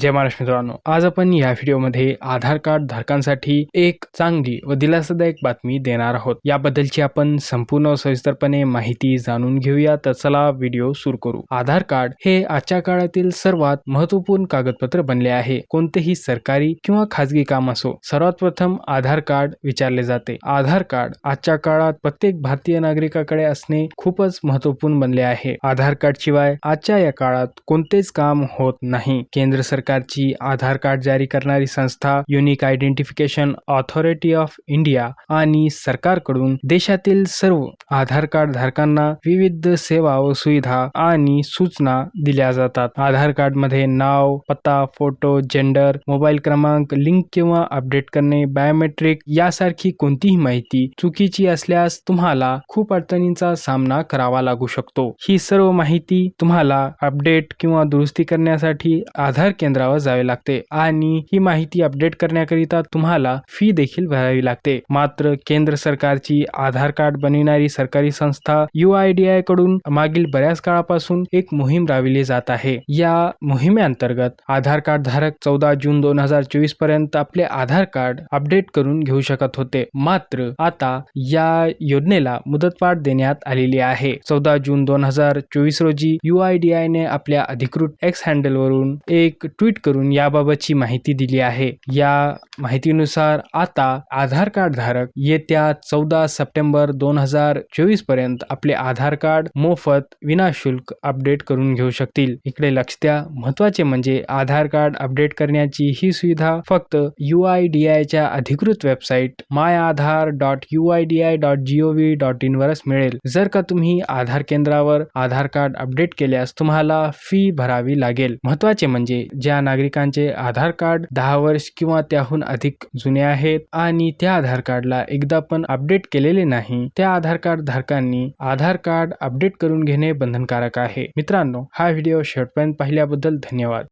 जय महाराष्ट्र मित्रांनो. आज आपण या व्हिडिओमध्ये आधार कार्ड धारकांसाठी एक चांगली व दिलासादायक बातमी देणार आहोत. याबद्दलची आपण संपूर्ण सविस्तरपणे माहिती जाणून घेऊया तर चला व्हिडिओ सुरू करू. आधार कार्ड हे आजच्या काळातील सर्वात महत्त्वपूर्ण कागदपत्र बनले आहे. कोणतेही सरकारी किंवा खाजगी काम असो सर्वात प्रथम आधार कार्ड विचारले जाते. आधार कार्ड आजच्या काळात प्रत्येक भारतीय नागरिकाकडे असणे खूपच महत्त्वपूर्ण बनले आहे. आधार कार्ड शिवाय आजच्या या काळात कोणतेच काम होत नाही. केंद्र सरकार सरकारची आधार कार्ड जारी करणारी संस्था unique identification authority of India आणि सरकारकडून देशातील सर्व आधार कार्ड धारकांना विविध सेवा व सुविधा आणि सूचना दिल्या जातात. आधार कार्डमध्ये नाव पत्ता फोटो जेंडर मोबाईल क्रमांक लिंक किंवा अपडेट करणे बायोमेट्रिक यासारखी कोणतीही माहिती चुकीची असल्यास तुम्हाला खूप अडचणींचा सामना करावा लागू शकतो. ही सर्व माहिती तुम्हाला अपडेट किंवा दुरुस्ती करण्यासाठी आधार केंद्र केंद्रावर जावे लागते आणि ही माहिती अपडेट करण्याकरिता तुम्हाला फी देखील भरावी लागते. मात्र केंद्र सरकारची आधार कार्ड बनविणारी सरकारी संस्था यू आय डी कडून मागील बऱ्याच काळापासून एक मोहीम राबविली जात आहे. या मोहिमेअंतर्गत आधार कार्ड धारक चौदा जून दोन हजार चोवीसपर्यंत आपले आधार कार्ड अपडेट करून घेऊ शकत होते. मात्र आता या योजनेला मुदतवाढ देण्यात आलेली आहे. चौदा जून दोन हजार चोवीस रोजी यू आय डी ने आपल्या अधिकृत एक्स हँडलवरून एक ट्विट करून याबाबतची माहिती दिली आहे. या माहितीनुसार आता आधार कार्ड धारक येत्या चौदा सप्टेंबर दोन हजार चोवीसपर्यंत आपले आधार कार्ड मोफत विनाशुल्क अपडेट करून घेऊ शकतील. इकडे लक्ष द्या. महत्त्वाचे म्हणजे आधार कार्ड अपडेट करण्याची ही सुविधा फक्त यू आय डी आयच्या अधिकृत website my Aadhaar dot U I D I dot G O V dot in वरच मिळेल. जर का तुम्ही आधार केंद्रावर आधार कार्ड अपडेट केल्यास तुम्हाला फी भरावी लागेल. महत्त्वाचे म्हणजे ज्या नागरिकांचे आधार कार्ड दहा वर्ष किंवा त्याहून अधिक जुने आहेत आणि त्या आधार कार्डला एकदा पण अपडेट केलेले नाही त्या आधार कार्ड धारकांनी आधार कार्ड अपडेट करून घेणे बंधनकारक आहे. मित्रांनो हा व्हिडिओ शेवटपर्यंत पाहिल्याबद्दल धन्यवाद.